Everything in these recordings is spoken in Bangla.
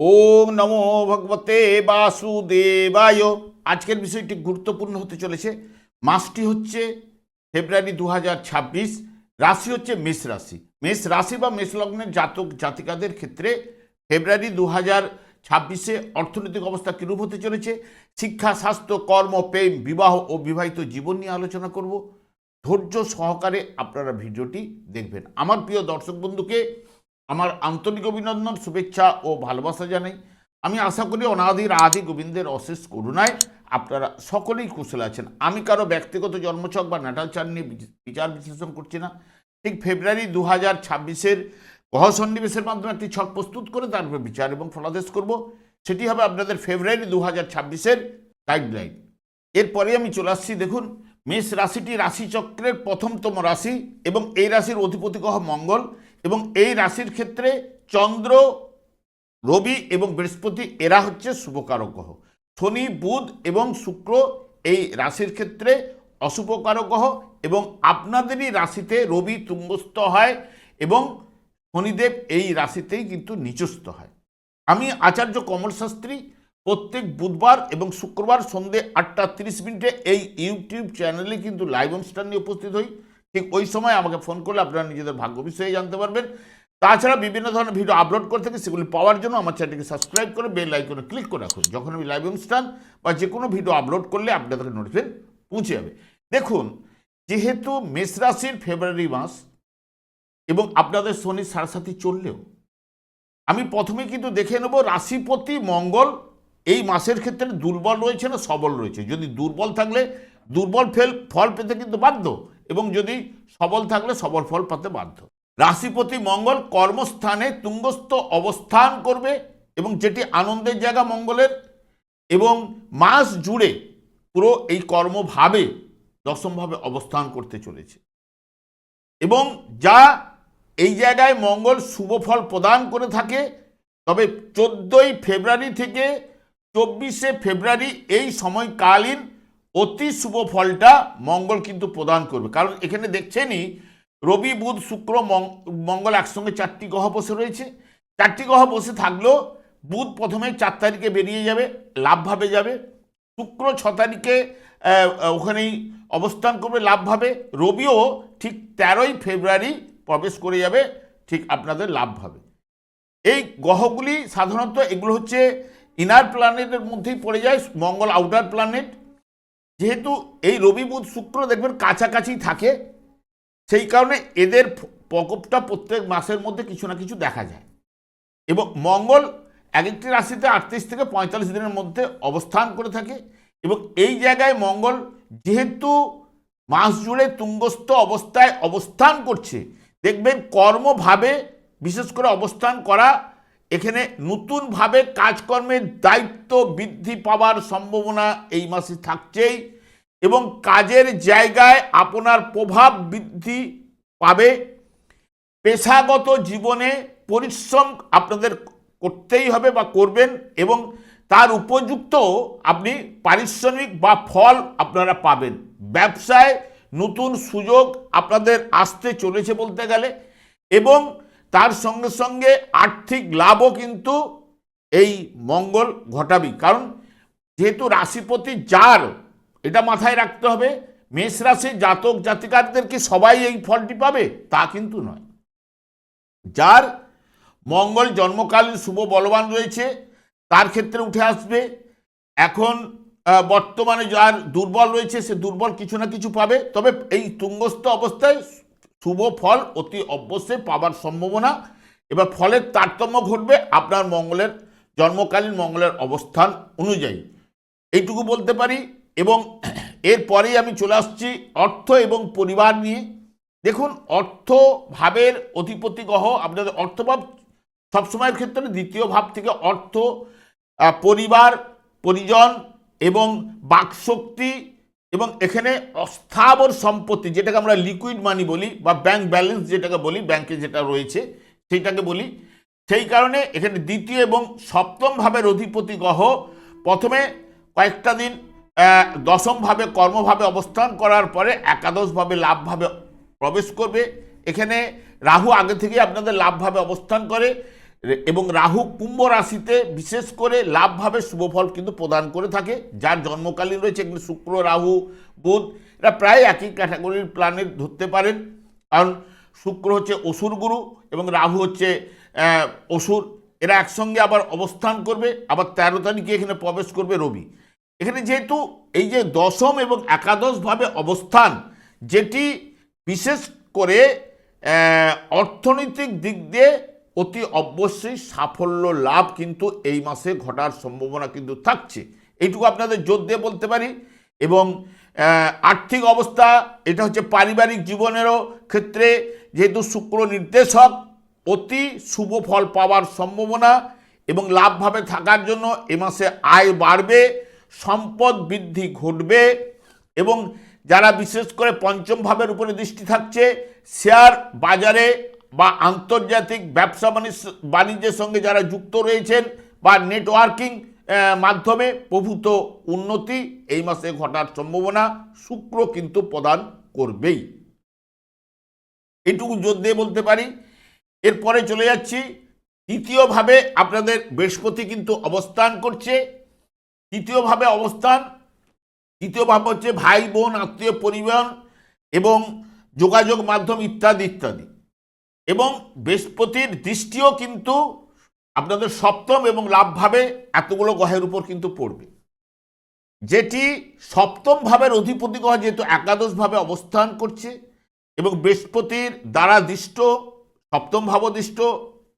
ওম নমো ভগবতে বাসুদেবায়। আজকের বিষয়টি গুরুত্বপূর্ণ হতে চলেছে। মাসটি হচ্ছে ফেব্রুয়ারি দু হাজার ছাব্বিশ, রাশি হচ্ছে মেষ রাশি। মেষ রাশি বা মেষ লগ্নের জাতক জাতিকাদের ক্ষেত্রে ফেব্রুয়ারি দু হাজার ছাব্বিশে অর্থনৈতিক অবস্থা কীরূপ হতে চলেছে? শিক্ষা, স্বাস্থ্য, কর্ম, প্রেম, বিবাহ ও বিবাহিত জীবন নিয়ে আলোচনা করব। ধৈর্য সহকারে আপনারা ভিডিওটি দেখবেন। আমার প্রিয় দর্শক বন্ধুকে আমার আন্তরিক অভিনন্দন, শুভেচ্ছা ও ভালোবাসা জানাই। আমি আশা করি অনাদির আদি গোবিন্দের অশেষ করুণায় আপনারা সকলেই কুশল আছেন। আমি কারও ব্যক্তিগত জন্মছক বা নাটাল চার নিয়ে বিচার বিশ্লেষণ করছি না। ঠিক ফেব্রুয়ারি দু হাজার ছাব্বিশের গ্রহ সন্নিবেশের মাধ্যমে একটি ছক প্রস্তুত করে তার উপর বিচার এবং ফলাদেশ করব। সেটি হবে আপনাদের ফেব্রুয়ারি দু হাজার ছাব্বিশের গাইডলাইন এরপরে আমি চলে আসছি, দেখুন, মেষ রাশিটি রাশিচক্রের প্রথমতম রাশি এবং এই রাশির অধিপতি গ্রহ মঙ্গল। এবং এই রাশির ক্ষেত্রে চন্দ্র, রবি এবং বৃহস্পতি, এরা হচ্ছে শুভকারক গ্রহ। শনি, বুধ এবং শুক্র এই রাশির ক্ষেত্রে অশুভকারক গ্রহ এবং আপনাদেরই রাশিতে রবি তুঙ্গস্থ হয় এবং শনিদেব এই রাশিতেই কিন্তু নিচস্থ হয়। আমি আচার্য কমল শাস্ত্রী, প্রত্যেক বুধবার এবং শুক্রবার সন্ধে আটটা তিরিশ মিনিটে এই ইউটিউব চ্যানেলে কিন্তু লাইভ অনুষ্ঠান নিয়ে উপস্থিত হই। ঠিক ওই সময় আমাকে ফোন করলে আপনারা নিজেদের ভাগ্য বিষয়ে জানতে পারবেন। তাছাড়া বিভিন্ন ধরনের ভিডিও আপলোড করে থাকি সেগুলি পাওয়ার জন্য আমার চ্যানেলটিকে সাবস্ক্রাইব করে বেল আইকনে ক্লিক করে রাখুন। যখন আমি লাইভ অনুষ্ঠান বা যে কোনো ভিডিও আপলোড করলে আপনাদের নোটিফিকেশন পৌঁছে যাবে। দেখুন, যেহেতু মেষ রাশির ফেব্রুয়ারি মাস এবং আপনাদের শনি সারসাথী চললেও, আমি প্রথমে কিন্তু দেখে নেব রাশিপতি মঙ্গল এই মাসের ক্ষেত্রে দুর্বল রয়েছে না সবল রয়েছে। যদি দুর্বল থাকলে দুর্বল ফেল, ফল পেতে কিন্তু বাধ্য। এবং যদি সবল থাকলে সবল ফল পাতে বাধ্য। রাশিপতি মঙ্গল কর্মস্থানে তুঙ্গস্থ অবস্থান করবে এবং যেটি আনন্দের জায়গা মঙ্গলের এবং মাস জুড়ে পুরো এই কর্মভাবে দশমভাবে অবস্থান করতে চলেছে। এবং যা এই জায়গায় মঙ্গল শুভ ফল প্রদান করে থাকে, তবে চোদ্দোই ফেব্রুয়ারি থেকে চব্বিশে ফেব্রুয়ারি এই সময়কালীন অতি শুভ ফলটা মঙ্গল কিন্তু প্রদান করবে। কারণ এখানে দেখছেনই, রবি, বুধ, শুক্র মঙ্গল একসঙ্গে চারটি গ্রহ বসে রয়েছে। চারটি গ্রহ বসে থাকলেও বুধ প্রথমে চার তারিখে বেরিয়ে যাবে, লাভভাবে যাবে। শুক্র ছ তারিখে ওখানেই অবস্থান করবে লাভভাবে। রবিও ঠিক তেরোই ফেব্রুয়ারি প্রবেশ করে যাবে, ঠিক আপনাদের লাভভাবে। এই গ্রহগুলি সাধারণত এগুলো হচ্ছে ইনার প্ল্যানেটের মধ্যেই পড়ে যায়, মঙ্গল আউটার প্ল্যানেট যেহেতু এই রবি বুধ শুক্র দেখবেন কাছাকাছি থাকে, সেই কারণে এদের প্রকোপটা প্রত্যেক মাসের মধ্যে কিছু না কিছু দেখা যায়। এবং মঙ্গল এক একটি রাশিতে আটত্রিশ থেকে পঁয়তাল্লিশ দিনের মধ্যে অবস্থান করে থাকে এবং এই জায়গায় মঙ্গল যেহেতু মাস জুড়ে তুঙ্গস্থ অবস্থায় অবস্থান করছে, দেখবেন কর্মভাবে বিশেষ করে অবস্থান করা এখানে নতুনভাবে কাজকর্মের দায়িত্ব বৃদ্ধি পাওয়ার সম্ভাবনা এই মাসে থাকছেই এবং কাজের জায়গায় আপনার প্রভাব বৃদ্ধি পাবে। পেশাগত জীবনে পরিশ্রম আপনাদের করতেই হবে বা করবেন এবং তার উপযুক্ত আপনি পারিশ্রমিক বা ফল আপনারা পাবেন। ব্যবসায় নতুন সুযোগ আপনাদের আসতে চলেছে বলতে গেলে এবং তার সঙ্গে সঙ্গে আর্থিক লাভও কিন্তু এই মঙ্গল ঘটাবি। কারণ যেহেতু রাশিপতি যার এটা মাথায় রাখতে হবে, মেষ রাশির জাতক জাতিকারদের কি সবাই এই ফলটি পাবে, তা কিন্তু নয়। যার মঙ্গল জন্মকালীন শুভ বলবান রয়েছে, তার ক্ষেত্রে উঠে আসবে। এখন বর্তমানে যার দুর্বল রয়েছে, সে দুর্বল কিছু না কিছু পাবে, তবে এই তুঙ্গস্থ অবস্থায় শুভ ফল অতি অবশ্যই পাবার সম্ভাবনা। এবার ফলের তারতম্য ঘটবে আপনার মঙ্গলের, জন্মকালীন মঙ্গলের অবস্থান অনুযায়ী। এইটুকু বলতে পারি এবং এরপরেই আমি চলে আসছি অর্থ এবং পরিবার নিয়ে। দেখুন, অর্থ ভাবের অধিপতি গ্রহ, আপনাদের অর্থভাব সবসময়ের ক্ষেত্রে দ্বিতীয় ভাব থেকে অর্থ পরিবার, পরিজন এবং বাকশক্তি এবং এখানে অস্থাবর সম্পত্তি, যেটাকে আমরা লিকুইড মানি বলি বা ব্যাংক ব্যালেন্স যেটাকে বলি ব্যাংকে যেটা রয়েছে, সেইটাকে বলি। সেই কারণে এখানে দ্বিতীয় এবং সপ্তম ভাবের অধিপতি গ্রহ প্রথমে কয়েকটা দিন দশমভাবে কর্মভাবে অবস্থান করার পরে একাদশভাবে লাভভাবে প্রবেশ করবে। এখানে রাহু আগে থেকেই আপনাদের লাভভাবে অবস্থান করে। এবং রাহু কুম্ভ রাশিতে বিশেষ করে লাভভাবে শুভফল কিন্তু প্রদান করে থাকে। যার জন্মকালীন রয়েছে এখানে শুক্র, রাহু, বুধ, এরা প্রায় একই ক্যাটাগরির প্ল্যানেট ধরতে পারেন। কারণ শুক্র হচ্ছে অসুর গুরু এবং রাহু হচ্ছে অসুর। এরা একসঙ্গে আবার অবস্থান করবে, আবার তেরো তারিখে এখানে প্রবেশ করবে রবি। এখানে যেহেতু এই যে দশম এবং একাদশভাবে অবস্থান, যেটি বিশেষ করে অর্থনৈতিক দিক দিয়ে অতি অবশ্যই সাফল্য লাভ কিন্তু এই মাসে ঘটার সম্ভাবনা কিন্তু থাকছে। এইটুকু আপনাদের জোর দিয়ে বলতে পারি। এবং আর্থিক অবস্থা, এটা হচ্ছে পারিবারিক জীবনেরও ক্ষেত্রে যেহেতু শুক্র নির্দেশক, অতি শুভ ফল পাওয়ার সম্ভাবনা এবং লাভভাবে থাকার জন্য এ মাসে আয় বাড়বে, সম্পদ বৃদ্ধি ঘটবে এবং যারা বিশেষ করে পঞ্চম ভাবের উপরে দৃষ্টি থাকছে, শেয়ার বাজারে বা আন্তর্জাতিক ব্যবসা বাণিজ্য বাণিজ্যের সঙ্গে যারা যুক্ত রয়েছেন বা নেটওয়ার্কিং মাধ্যমে প্রভূত উন্নতি এই মাসে ঘটার সম্ভাবনা শুক্র কিন্তু প্রদান করবেই। এটুকু জোর দিয়ে বলতে পারি, এরপরে চলে যাচ্ছি, তৃতীয়ভাবে আপনাদের বৃহস্পতি কিন্তু অবস্থান করছে। তৃতীয়ভাবে অবস্থান, তৃতীয় ভাব হচ্ছে ভাই, বোন, আত্মীয় পরিবহন এবং যোগাযোগ মাধ্যম ইত্যাদি ইত্যাদি। এবং বৃহস্পতির দৃষ্টিও কিন্তু আপনাদের সপ্তম এবং লাভভাবে এতগুলো গ্রহের উপর কিন্তু পড়বে। যেটি সপ্তম ভাবের অধিপতি গ্রহ যেহেতু একাদশভাবে অবস্থান করছে এবং বৃহস্পতির দ্বারা দৃষ্ট, সপ্তম ভাবদৃষ্ট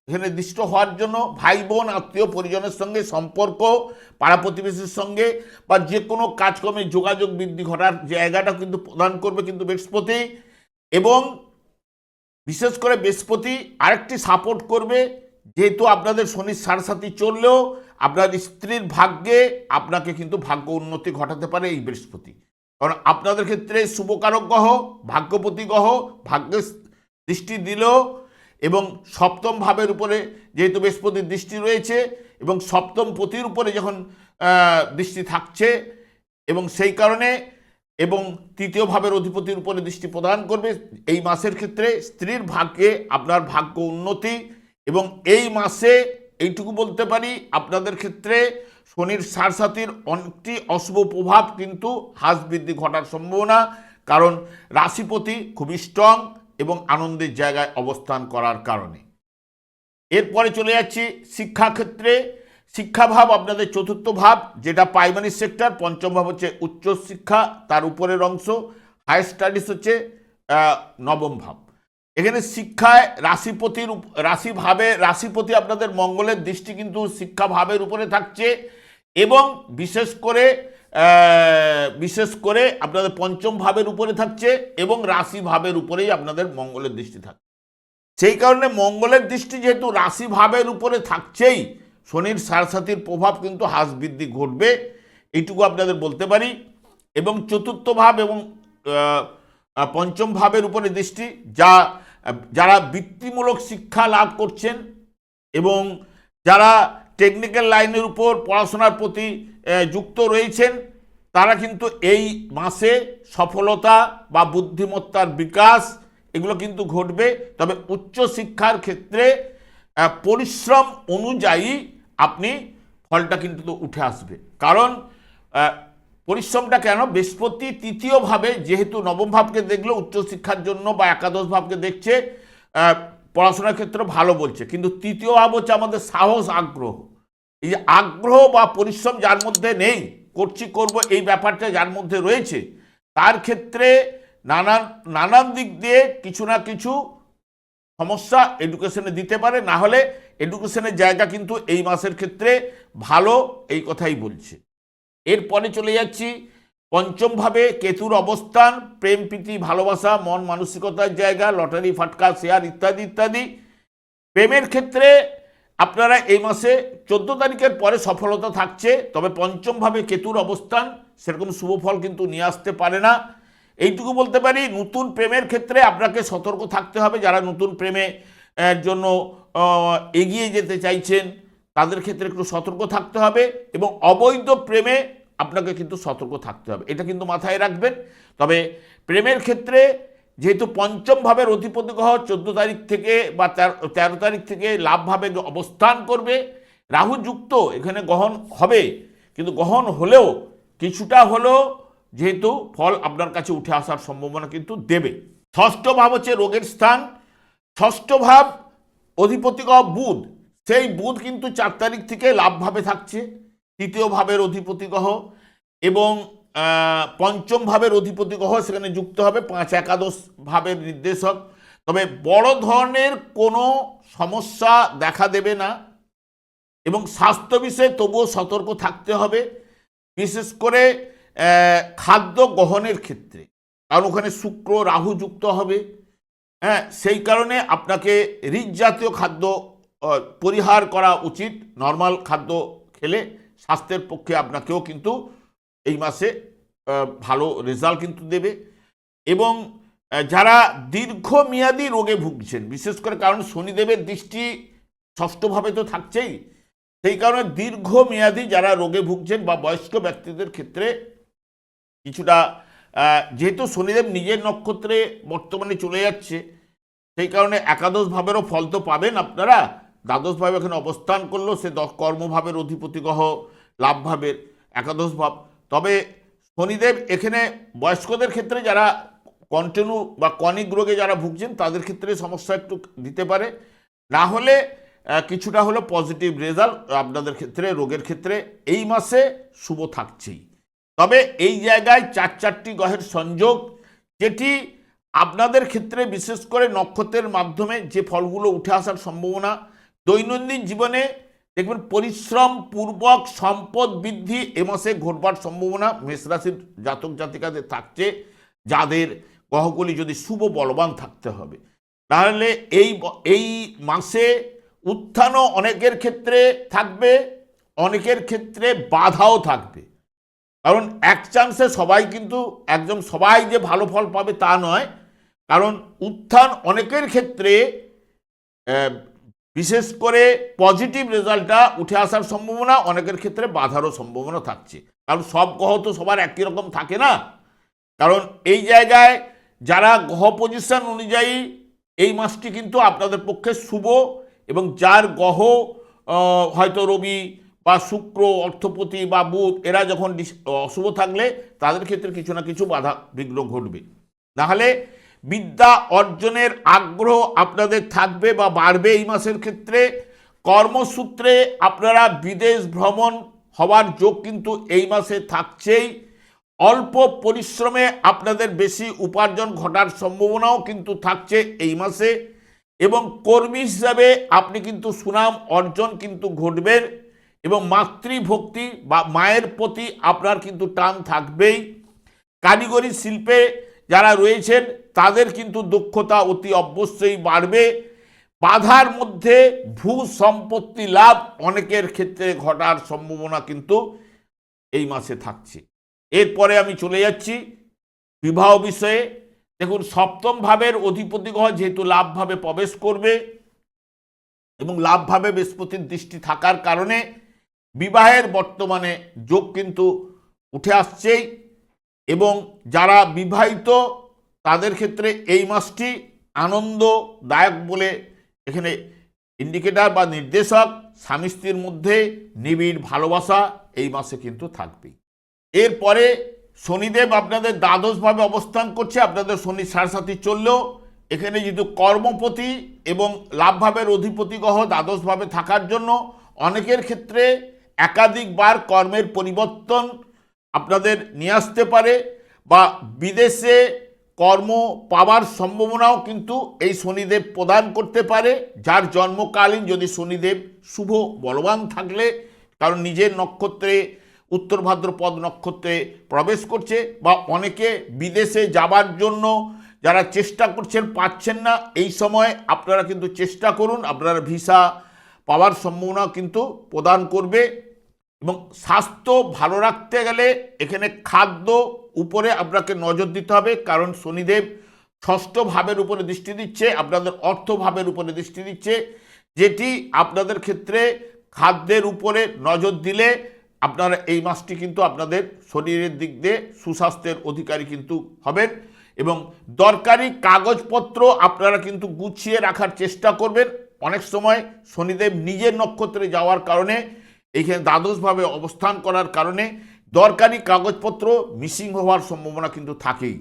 এখানে দৃষ্ট হওয়ার জন্য ভাই বোন আত্মীয় পরিজনের সঙ্গে সম্পর্ক পাড়া প্রতিবেশীর সঙ্গে বা যে কোনো কাজকর্মে যোগাযোগ বৃদ্ধি ঘটার জায়গাটা কিন্তু প্রদান করবে কিন্তু বৃহস্পতি। এবং বিশেষ করে বৃহস্পতি আরেকটি সাপোর্ট করবে। যেহেতু আপনাদের শনির সারসাথী চললেও আপনার স্ত্রীর ভাগ্যে আপনাকে কিন্তু ভাগ্য উন্নতি ঘটাতে পারে এই বৃহস্পতি। কারণ আপনাদের ক্ষেত্রে শুভকারক গ্রহ, ভাগ্যপতি গ্রহ, ভাগ্যে দৃষ্টি দিলেও এবং সপ্তম ভাবের উপরে যেহেতু বৃহস্পতির দৃষ্টি রয়েছে এবং সপ্তম পতির উপরে যখন দৃষ্টি থাকছে এবং সেই কারণে এবং তৃতীয় ভাবের অধিপতির উপরে দৃষ্টি প্রদান করবে। এই মাসের ক্ষেত্রে স্ত্রীর ভাগ্যে আপনার ভাগ্য উন্নতি এবং এই মাসে এইটুকু বলতে পারি, আপনাদের ক্ষেত্রে শনির সারসাতির অনেকটি অশুভ প্রভাব কিন্তু হ্রাস বৃদ্ধি ঘটার সম্ভাবনা, কারণ রাশিপতি খুবই স্ট্রং এবং আনন্দের জায়গায় অবস্থান করার কারণে। এরপরে চলে যাচ্ছি শিক্ষাক্ষেত্রে। শিক্ষাভাব আপনাদের চতুর্থ ভাব, যেটা প্রাইমারি সেক্টর পঞ্চম ভাব হচ্ছে উচ্চ শিক্ষা, তার উপরের অংশ। হায়ার স্টাডিজ হচ্ছে নবম ভাব। এখানে শিক্ষায় রাশিপতির রাশিভাবে, রাশিপতি আপনাদের মঙ্গলের দৃষ্টি কিন্তু শিক্ষা ভাবের উপরে থাকছে এবং বিশেষ করে বিশেষ করে আপনাদের পঞ্চম ভাবের উপরে থাকছে এবং রাশি ভাবের উপরেই আপনাদের মঙ্গলের দৃষ্টি থাকছে। সেই কারণে মঙ্গলের দৃষ্টি যেহেতু রাশি ভাবের উপরে থাকছেই শনির সারসাথীর প্রভাব কিন্তু হ্রাস বৃদ্ধি ঘটবে, এইটুকু আপনাদের বলতে পারি। এবং চতুর্থ ভাব এবং পঞ্চম ভাবের উপরে দৃষ্টি, যা, যারা বৃত্তিমূলক শিক্ষা লাভ করছেন এবং যারা টেকনিক্যাল লাইনের উপর পড়াশোনার প্রতি যুক্ত রয়েছেন, তারা কিন্তু এই মাসে সফলতা বা বুদ্ধিমত্তার বিকাশ, এগুলো কিন্তু ঘটবে। তবে উচ্চ শিক্ষার ক্ষেত্রে পরিশ্রম অনুযায়ী আপনি ফলটা কিন্তু তো উঠে আসবে। কারণ পরিশ্রমটা কেন? বৃহস্পতি তৃতীয়ভাবে যেহেতু নবম ভাবকে দেখল, উচ্চশিক্ষার জন্য বা একাদশ ভাবকে দেখছে পড়াশোনার ক্ষেত্রে ভালো বলছে। কিন্তু তৃতীয় ভাব হচ্ছে আমাদের সাহস, আগ্রহ। এই যে আগ্রহ বা পরিশ্রম যার মধ্যে নেই, করছি, করব এই ব্যাপারটা যার মধ্যে রয়েছে, তার ক্ষেত্রে নানান নানান দিক দিয়ে কিছু না কিছু সমস্যা এডুকেশনে দিতে পারে। না হলে এডুকেশনের জায়গা কিন্তু এই মাসের ক্ষেত্রে ভালো, এই কথাই বলছে। এরপরে চলে যাচ্ছি, পঞ্চমভাবে কেতুর অবস্থান, প্রেম, প্রীতি, ভালোবাসা, মন, মানসিকতার জায়গা, লটারি, ফাটকা, শেয়ার ইত্যাদি ইত্যাদি। প্রেমের ক্ষেত্রে আপনারা এই মাসে চোদ্দ তারিখের পরে সফলতা থাকছে, তবে পঞ্চমভাবে কেতুর অবস্থান, সেরকম শুভ ফল কিন্তু নিয়ে আসতে পারে না। এইটুকু বলতে পারি, নতুন প্রেমের ক্ষেত্রে আপনাকে সতর্ক থাকতে হবে, যারা নতুন প্রেমে জন্য এগিয়ে যেতে চাইছেন, তাদের ক্ষেত্রে একটু সতর্ক থাকতে হবে এবং অবৈধ প্রেমে আপনাকে কিন্তু সতর্ক থাকতে হবে। এটা কিন্তু মাথায় রাখবেন। তবে প্রেমের ক্ষেত্রে যেহেতু পঞ্চম ভাবের অধিপতি গ্রহ চোদ্দ তারিখ থেকে বা তেরো তেরো তারিখ থেকে লাভভাবে অবস্থান করবে, রাহু যুক্ত, এখানে গ্রহণ হবে। কিন্তু গ্রহণ হলেও কিছুটা হলেও যেহেতু ফল আপনার কাছে উঠে আসার সম্ভাবনা কিন্তু দেবে। ষষ্ঠ ভাব হচ্ছে রোগের স্থান। ষষ্ঠ ভাব অধিপতি গ্রহ বুধ। সেই বুধ কিন্তু চার তারিখ থেকে লাভভাবে থাকছে তৃতীয় ভাবের অধিপতি এবং পঞ্চম ভাবের অধিপতি গ্রহ সেখানে যুক্ত হবে পাঁচ একাদশ ভাবের নির্দেশক। তবে বড় ধরনের কোনো সমস্যা দেখা দেবে না এবং স্বাস্থ্য বিষয়ে তবুও সতর্ক থাকতে হবে, বিশেষ করে খাদ্য গ্রহণের ক্ষেত্রে। কারণ ওখানে শুক্র, রাহু যুক্ত হবে। হ্যাঁ সেই কারণে আপনাকে রিচ জাতীয় খাদ্য পরিহার করা উচিত। নর্মাল খাদ্য খেলে স্বাস্থ্যের পক্ষে আপনাকেও কিন্তু এই মাসে ভালো রেজাল্ট কিন্তু দেবে। এবং যারা দীর্ঘমেয়াদী রোগে ভুগছেন, বিশেষ করে কারণ শনিদেবের দৃষ্টি ষষ্ঠভাবে তো থাকছেই, সেই কারণে দীর্ঘমেয়াদী যারা রোগে ভুগছেন বা বয়স্ক ব্যক্তিদের ক্ষেত্রে কিছুটা যেহেতু শনিদেব নিজের নক্ষত্রে বর্তমানে চলে যাচ্ছে সেই কারণে একাদশ ভাবেরও ফল তো পাবেন আপনারা। দ্বাদশ ভাবে এখানে অবস্থান করল, সে কর্মভাবের অধিপতি গ্রহ লাভ ভাবের একাদশ ভাব তবে শনিদেব এখানে বয়স্কদের ক্ষেত্রে যারা কন্টিনিউ বা কনিক রোগে যারা ভুগছেন, তাদের ক্ষেত্রে সমস্যা একটু দিতে পারে। না হলে কিছুটা হলো পজিটিভ রেজাল্ট আপনাদের ক্ষেত্রে, রোগের ক্ষেত্রে। এই মাসে শুভ থাকছেই। তবে এই জায়গায় চার চারটি গ্রহের সংযোগ, যেটি আপনাদের ক্ষেত্রে বিশেষ করে নক্ষত্রের মাধ্যমে যে ফলগুলো উঠে আসার সম্ভাবনা, দৈনন্দিন জীবনে দেখবেন পরিশ্রম, পূর্বক সম্পদ বৃদ্ধি এ মাসে ঘটবার সম্ভাবনা মেষরাশির জাতক জাতিকাদের থাকছে, যাদের গ্রহগুলি যদি শুভ বলবান থাকতে হবে। তাহলে এই এই মাসে উত্থানও অনেকের ক্ষেত্রে থাকবে, অনেকের ক্ষেত্রে বাধাও থাকবে। কারণ এক চান্সে সবাই কিন্তু একদম সবাই যে ভালো ফল পাবে তা নয় কারণ উত্থান অনেকের ক্ষেত্রে বিশেষ করে পজিটিভ রেজাল্টটা উঠে আসার সম্ভাবনা, অনেকের ক্ষেত্রে বাধারও সম্ভাবনা থাকছে। কারণ সব গ্রহ তো সবার একই রকম থাকে না। কারণ এই জায়গায় যারা গ্রহ পজিশন অনুযায়ী এই মাসটি কিন্তু আপনাদের পক্ষে শুভ এবং যার গ্রহ হয়তো রবি বা শুক্র, অর্থপতি বা বুধ, এরা যখন অশুভ থাকলে তাদের ক্ষেত্রে কিছু না কিছু বাধা বিঘ্ন ঘটবে। নাহলে বিদ্যা অর্জনের আগ্রহ আপনাদের থাকবে বা বাড়বে এই মাসের ক্ষেত্রে। কর্মসূত্রে আপনারা বিদেশ ভ্রমণ হওয়ার যোগ কিন্তু এই মাসে থাকছেই। অল্প পরিশ্রমে আপনাদের বেশি উপার্জন ঘটার সম্ভাবনাও কিন্তু থাকছে এই মাসে এবং কর্মী হিসাবে আপনি কিন্তু সুনাম অর্জন কিন্তু ঘটবেন এবং মাতৃভক্তি বা মায়ের প্রতি আপনার কিন্তু টান থাকবেই। কারিগরি শিল্পে যারা রয়েছেন, তাদের কিন্তু দক্ষতা অতি অবশ্যই বাড়বে। বাধার মধ্যে ভূ সম্পত্তি লাভ অনেকের ক্ষেত্রে ঘটার সম্ভাবনা কিন্তু এই মাসে থাকছে। এরপরে আমি চলে যাচ্ছি বিবাহ বিষয়ে। দেখুন, সপ্তম ভাবের অধিপতি গ্রহ যেহেতু লাভভাবে প্রবেশ করবে এবং লাভভাবে বৃহস্পতির দৃষ্টি থাকার কারণে বিবাহের বর্তমানে যোগ কিন্তু উঠে আসছেই। এবং যারা বিবাহিত, তাদের ক্ষেত্রে এই মাসটি আনন্দদায়ক বলে এখানে ইন্ডিকেটার বা নির্দেশক স্বামী স্ত্রীর মধ্যে নিবিড় ভালোবাসা এই মাসে কিন্তু থাকবেই। এরপরে শনিদেব আপনাদের দ্বাদশভাবে অবস্থান করছে, আপনাদের শনি সাড়ে চললেও এখানে যেহেতু কর্মপতি এবং লাভভাবের অধিপতি গ্রহ দ্বাদশভাবে থাকার জন্য অনেকের ক্ষেত্রে একাধিকবার কর্মের পরিবর্তন আপনাদের নিয়ে আসতে পারে বা বিদেশে কর্ম পাওয়ার সম্ভাবনাও কিন্তু এই শনিদেব প্রদান করতে পারে, যার জন্মকালীন যদি শনিদেব শুভ বলবান থাকলে, কারণ নিজের নক্ষত্রে, উত্তর ভাদ্রপদ নক্ষত্রে প্রবেশ করছে বা অনেকে বিদেশে যাবার জন্য যারা চেষ্টা করছেন পাচ্ছেন না, এই সময় আপনারা কিন্তু চেষ্টা করুন, আপনারা ভিসা পাওয়ার সম্ভাবনা কিন্তু প্রদান করবে। এবং স্বাস্থ্য ভালো রাখতে গেলে এখানে খাদ্য উপরে আপনাকে নজর দিতে হবে। কারণ শনিদেব ষষ্ঠ ভাবের উপরে দৃষ্টি দিচ্ছে, আপনাদের অর্থ ভাবের উপরে দৃষ্টি দিচ্ছে, যেটি আপনাদের ক্ষেত্রে খাদ্যের উপরে নজর দিলে আপনারা এই মাসটি কিন্তু আপনাদের শরীরের দিক দিয়ে সুস্বাস্থ্যের অধিকারী কিন্তু হবেন এবং দরকারি কাগজপত্র আপনারা কিন্তু গুছিয়ে রাখার চেষ্টা করবেন। অনেক সময় শনিদেব নিজের নক্ষত্রে যাওয়ার কারণে এইখানে দ্বাদশভাবে অবস্থান করার কারণে দরকারি কাগজপত্র মিসিং হওয়ার সম্ভাবনা কিন্তু থাকেই।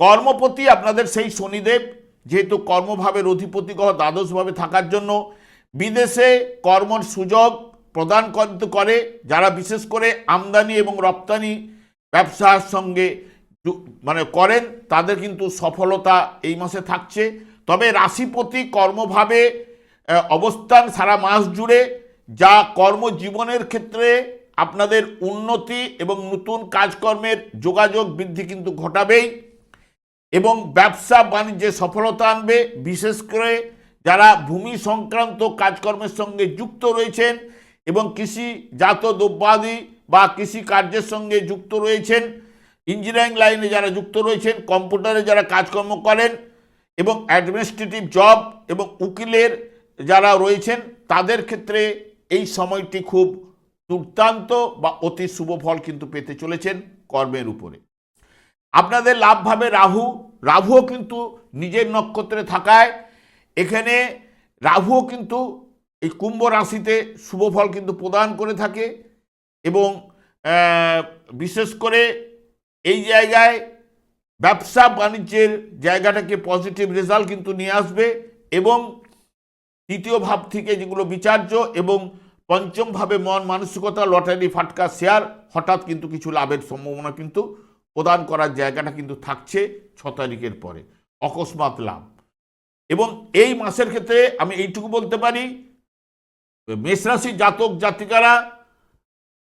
কর্মপতি আপনাদের সেই শনিদেব, যেহেতু কর্মভাবের অধিপতি গ্রহ দ্বাদশভাবে থাকার জন্য বিদেশে কর্মর সুযোগ প্রদান করে যারা বিশেষ করে আমদানি এবং রপ্তানি ব্যবসার সঙ্গে মানে করেন, তাদের কিন্তু সফলতা এই মাসে থাকছে। তবে রাশিপতি কর্মভাবে অবস্থান সারা মাস জুড়ে যা কর্মজীবনের ক্ষেত্রে আপনাদের উন্নতি এবং নতুন কাজকর্মের যোগাযোগ বৃদ্ধি কিন্তু ঘটাবেই এবং ব্যবসা বাণিজ্যে সফলতা আনবে। বিশেষ করে যারা ভূমি সংক্রান্ত কাজকর্মের সঙ্গে যুক্ত রয়েছেন এবং কৃষি জাত দ্রব্যাদি বা কৃষি কার্যের সঙ্গে যুক্ত রয়েছেন, ইঞ্জিনিয়ারিং লাইনে যারা যুক্ত রয়েছেন, কম্পিউটারে যারা কাজকর্ম করেন এবং অ্যাডমিনিস্ট্রেটিভ জব এবং উকিলের যারা রয়েছেন, তাদের ক্ষেত্রে এই সময়টি খুব দুর্দান্ত বা অতি শুভ ফল কিন্তু পেতে চলেছেন কর্মের উপরে। আপনাদের লাভভাবে রাহু, রাহুও কিন্তু নিজের নক্ষত্রে থাকায় এখানে রাহুও কিন্তু এই কুম্ভ রাশিতে শুভ ফল কিন্তু প্রদান করে থাকে এবং বিশেষ করে এই জায়গায় ব্যবসা বাণিজ্যের জায়গাটাকে পজিটিভ রেজাল্ট কিন্তু নিয়ে আসবে এবং তৃতীয় ভাব থেকে যেগুলো বিচার্য এবং পঞ্চম ভাবে মন মানসিকতা লটারি ফাটকা শেয়ার, হঠাৎ কিন্তু কিছু লাভের সম্ভাবনা কিন্তু প্রদান করার জায়গাটা কিন্তু থাকছে ছ তারিখের পরে, অকস্মাৎ লাভ। এবং এই মাসের ক্ষেত্রে আমি এইটুকু বলতে পারি মেষরাশি জাতক জাতিকারা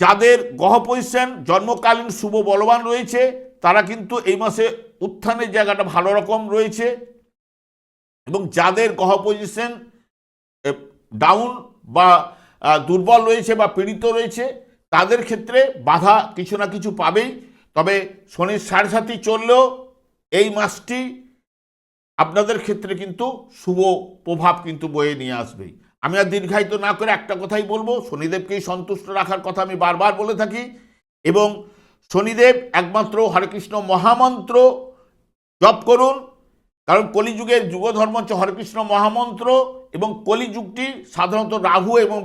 যাদের গ্রহ পজিশন জন্মকালীন শুভ বলবান রয়েছে, তারা কিন্তু এই মাসে উত্থানের জায়গাটা ভালো রকম রয়েছে এবং যাদের গ্রহ পজিশন ডাউন বা দুর্বল রয়েছে বা পীড়িত রয়েছে, তাদের ক্ষেত্রে বাধা কিছু না কিছু পাবেই। তবে শনির সাড়ে সাথী চললেও এই মাসটি আপনাদের ক্ষেত্রে কিন্তু শুভ প্রভাব কিন্তু বয়ে নিয়ে আসবেই। আমি আর দীর্ঘায়িত না করে একটা কথাই বলব, শনিদেবকেই সন্তুষ্ট রাখার কথা আমি বারবার বলে থাকি এবং শনিদেব একমাত্র হরেকৃষ্ণ মহামন্ত্র জপ করুন কারণ কলিযুগের যুগধর্ম হচ্ছে হরেকৃষ্ণ মহামন্ত্র এবং কলিযুগটি সাধারণত রাহু এবং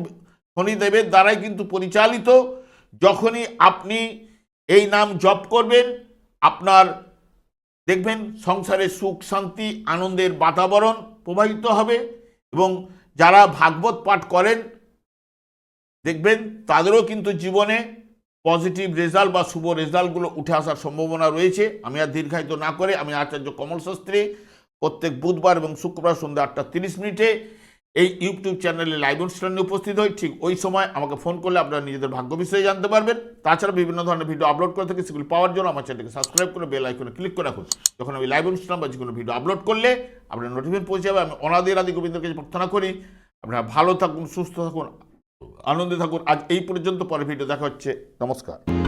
শনিদেবের দ্বারাই কিন্তু পরিচালিত। যখনই আপনি এই নাম জপ করবেন, আপনার দেখবেন সংসারে সুখ, শান্তি, আনন্দের বাতাবরণ প্রবাহিত হবে এবং যারা ভাগবত পাঠ করেন, দেখবেন তাদেরও কিন্তু জীবনে পজিটিভ রেজাল্ট বা শুভ রেজাল্টগুলো উঠে আসার সম্ভাবনা রয়েছে। আমি আর দীর্ঘায়িত না করে আমি আচার্য কমল শাস্ত্রী প্রত্যেক বুধবার এবং শুক্রবার সন্ধ্যা আটটা তিরিশ মিনিটে এই ইউটিউব চ্যানেলে লাইভ অনুষ্ঠানে উপস্থিত হই। ঠিক ওই সময় আমাকে ফোন করলে আপনারা নিজেদের ভাগ্য বিষয়ে জানতে পারবেন। তাছাড়া বিভিন্ন ধরনের ভিডিও আপলোড করে থাকি, সেগুলো পাওয়ার জন্য আমার চ্যানেলকে সাবস্ক্রাইব করে বেল আইকনে ক্লিক করে রাখুন। যখন আমি লাইভ অনুষ্ঠান বা যে কোনো ভিডিও আপলোড করলে আপনার নোটিফিকেশন পৌঁছে যাবে। আমি অনাদের আদি গোবিন্দের কাছে প্রার্থনা করি, আপনারা ভালো থাকুন, সুস্থ থাকুন। আনন্দে থাকুন। আজ এই পর্যন্ত পরে ভিডিও দেখা হচ্ছে। নমস্কার।